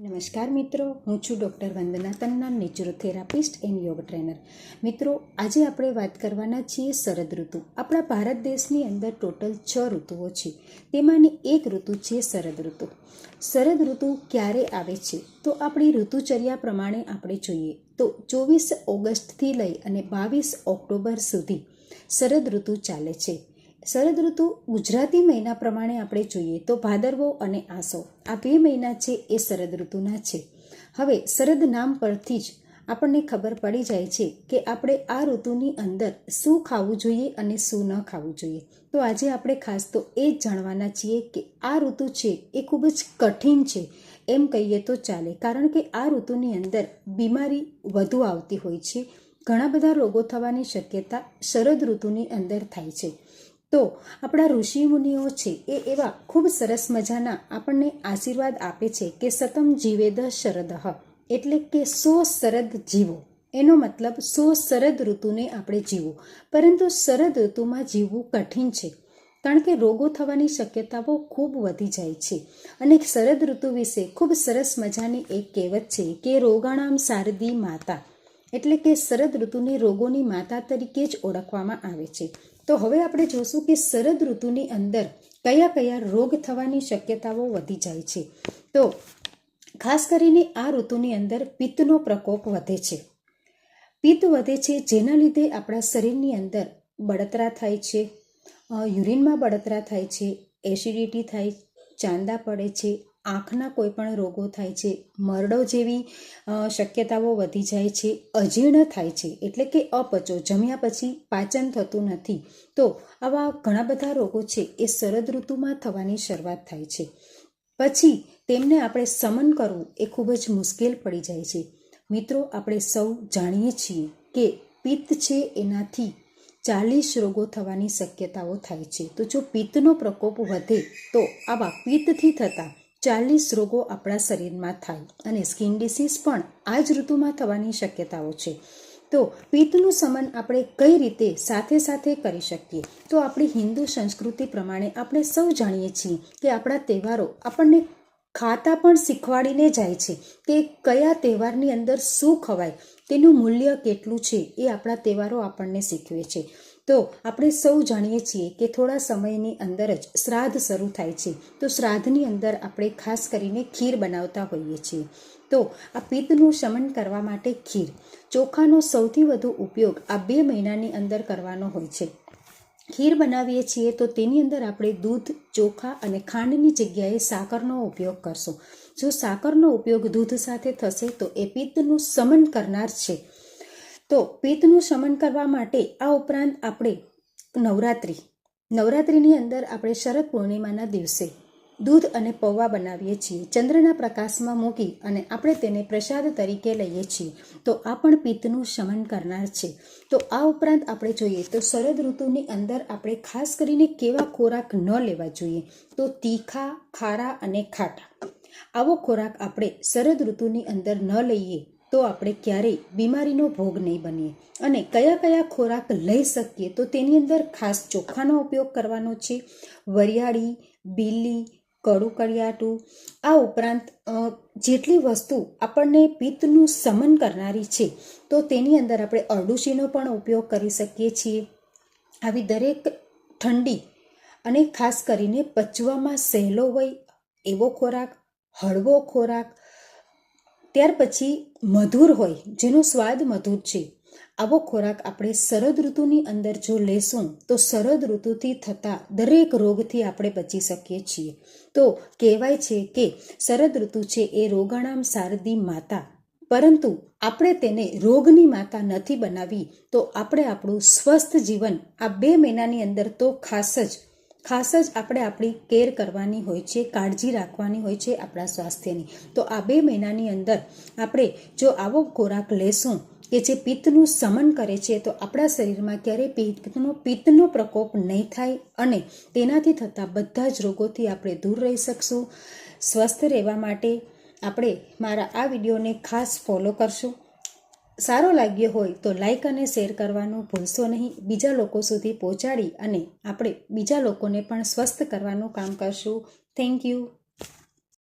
નમસ્કાર મિત્રો, હું છું doctor Vandana Tanna naturotherapist and yoga trainer. મિત્રો, આજે આપણે વાત કરવાના છીએ શરદ ઋતુ. આપણા ભારત દેશની અંદર ટોટલ છ ઋતુઓ છે. તેમાંની એક ઋતુ છે શરદ ઋતુ. શરદ ઋતુ ક્યારે આવે છે? તો આપણી ઋતુચર્યા પ્રમાણે આપણે જોઈએ તો ચોવીસ ઓગસ્ટથી લઈ અને બાવીસ ઓક્ટોબર સુધી શરદ ઋતુ ચાલે છે. શરદ ઋતુ ગુજરાતી મહિના પ્રમાણે આપણે જોઈએ તો ભાદરવો અને આસો. આ બે મહિના છે એ શરદ ઋતુના છે. હવે શરદ નામ પરથી જ આપણને ખબર પડી જાય છે કે આપણે આ ઋતુની અંદર શું ખાવું જોઈએ અને શું ન ખાવું જોઈએ. તો આજે આપણે ખાસ તો એ જ જાણવાના છીએ કે આ ઋતુ છે એ ખૂબ જ કઠિન છે. એમ કહીએ તો ચાલે. કારણ કે આ ઋતુની અંદર બીમારી વધુ આવતી હોય છે. ઘણા બધા રોગો થવાની શક્યતા શરદ ઋતુની અંદર થાય છે. તો આપણા ઋષિ મુનિઓ છે એ એવા ખૂબ સરસ મજાના આપણને આશીર્વાદ આપે છે કે સતમ જીવેદ શરદ, એટલે કે સો શરદ જીવો. એનો મતલબ સો શરદ ઋતુને આપણે જીવો પરંતુ શરદ ઋતુમાં જીવવું કઠિન છે, કારણ કે રોગો થવાની શક્યતાઓ ખૂબ વધી જાય છે. અને શરદ ઋતુ વિશે ખૂબ સરસ મજાની એક કહેવત છે કે રોગાણામ શારદી માતા, એટલે કે શરદ ઋતુને રોગોની માતા તરીકે જ ઓળખવામાં આવે છે. તો હવે આપણે જોશું કે શરદ ઋતુની અંદર કયા કયા રોગ થવાની શક્યતાઓ વધી જાય છે. તો ખાસ કરીને આ ઋતુની અંદર પિત્તનો પ્રકોપ વધે છે. પિત્ત વધે છે જેના લીધે આપણા શરીરની અંદર બળતરા થાય છે યુરિનમાં બળતરા થાય છે, એસિડિટી થાય, ચાંદા પડે છે આંખના કોઈ પણ રોગો થાય છે, મરડો જેવી શક્યતાઓ વધી જાય છે, અજીર્ણ થાય છે, એટલે કે અપચો, જમ્યા પછી પાચન થતું નથી, તો આવા ઘણા બધા રોગો છે એ શરદ ઋતુમાં થવાની શરૂઆત થાય છે. પછી તેમને આપણે સમન કરવું એ ખૂબ જ મુશ્કેલ પડી જાય છે. મિત્રો, આપણે સૌ જાણીએ છીએ કે પિત્ત છે એનાથી ચાલીસ રોગો થવાની શક્યતાઓ થાય છે. તો જો પિત્તનો પ્રકોપ વધે તો આવા પિત્તથી થતા ચાલીસ રોગો આપણા શરીરમાં થાય અને સ્કિન ડિસીઝ પણ આ જ ઋતુમાં થવાની શક્યતાઓ છે. તો પિત્તનું સમન આપણે કઈ રીતે સાથે સાથે કરી શકીએ? તો આપણી હિન્દુ સંસ્કૃતિ પ્રમાણે આપણે સૌ જાણીએ છીએ કે આપણા તહેવારો આપણને ખાતા પણ શીખવાડીને જાય છે કે કયા તહેવારની અંદર શું ખવાય, તેનું મૂલ્ય કેટલું છે એ આપણા તહેવારો આપણને શીખવે છે. તો આપણે સૌ જાણીએ છીએ કે થોડા સમયની અંદર જ શ્રાદ્ધ શરૂ થાય છે. તો શ્રાદ્ધની અંદર આપણે ખાસ કરીને ખીર બનાવતા હોઈએ છીએ. તો આ પિત્તનું શમન કરવા માટે ખીર. ચોખાનો સૌથી વધુ ઉપયોગ આ બે મહિનાની અંદર કરવાનો હોય છે. ખીર બનાવીએ છીએ તો તેની અંદર આપણે દૂધ, ચોખા અને ખાંડની જગ્યાએ સાકરનો ઉપયોગ કરશું. જો સાકરનો ઉપયોગ દૂધ સાથે થશે તો એ પિત્તનું શમન કરનાર છે. તો પિત્તનું શમન કરવા માટે આ ઉપરાંત આપણે નવરાત્રિ. નવરાત્રિની અંદર આપણે શરદ પૂર્ણિમાના દિવસે દૂધ અને પૌવા બનાવીએ છીએ. ચંદ્રના પ્રકાશમાં મૂકી અને આપણે તેને પ્રસાદ તરીકે લઈએ છીએ. તો આ પણ પિત્તનું શમન કરનાર છે. તો આ ઉપરાંત આપણે જોઈએ તો શરદ ઋતુની અંદર આપણે ખાસ કરીને કેવા ખોરાક ન લેવા જોઈએ? તો તીખા, ખારા અને ખાટા. આવો ખોરાક આપણે શરદ ઋતુની અંદર ન લઈએ તો આપણે ક્યારેય બીમારીનો ભોગ નહીં બનીએ. અને કયા કયા ખોરાક લઈ શકીએ તો તેની અંદર ખાસ ચોખાનો ઉપયોગ કરવાનો છે. વરિયાળી, બીલી કડું કડિયાટું આ ઉપરાંત જેટલી વસ્તુ આપણને પિત્તનું સમન કરનારી છે, તો તેની અંદર આપણે અરડુસીનો પણ ઉપયોગ કરી શકીએ છીએ. આવી દરેક ઠંડી અને ખાસ કરીને પચવામાં સહેલો હોય એવો ખોરાક, હળવો ખોરાક ત્યાર પછી મધુર હોય, જેનો સ્વાદ મધુર છે. આવો ખોરાક આપણે શરદ ઋતુની અંદર જો લેશું, તો શરદ ઋતુથી થતા દરેક રોગથી આપણે બચી શકીએ છીએ. તો કહેવાય છે કે શરદ ઋતુ છે એ રોગાણામ શારદી માતા. પરંતુ આપણે તેને રોગની માતા નથી બનાવી, તો આપણે આપણું સ્વસ્થ જીવન આ બે મહિનાની અંદર તો ખાસ જ ખાસ જ આપણે આપણી કેર કરવાની હોય છે, કાળજી રાખવાની હોય છે આપણા સ્વાસ્થ્યની. તો આ બે મહિનાની અંદર આપણે જો આવો ખોરાક લેશું કે જે પિત્તનું સમન કરે છે, તો આપણા શરીરમાં ક્યારેય પિત્તનો પિત્તનો પ્રકોપ નહીં થાય અને તેનાથી થતા બધા જ રોગોથી આપણે દૂર રહી શકશું. સ્વસ્થ રહેવા માટે આપણે મારા આ વિડીયોને ખાસ ફોલો કરશું. સારો લાગ્યો હોય તો લાઈક અને શેર કરવાનું ભૂલશો નહીં. બીજા લોકો સુધી પહોંચાડી અને આપણે બીજા લોકોને પણ સ્વસ્થ કરવાનું કામ કરશું. Thank you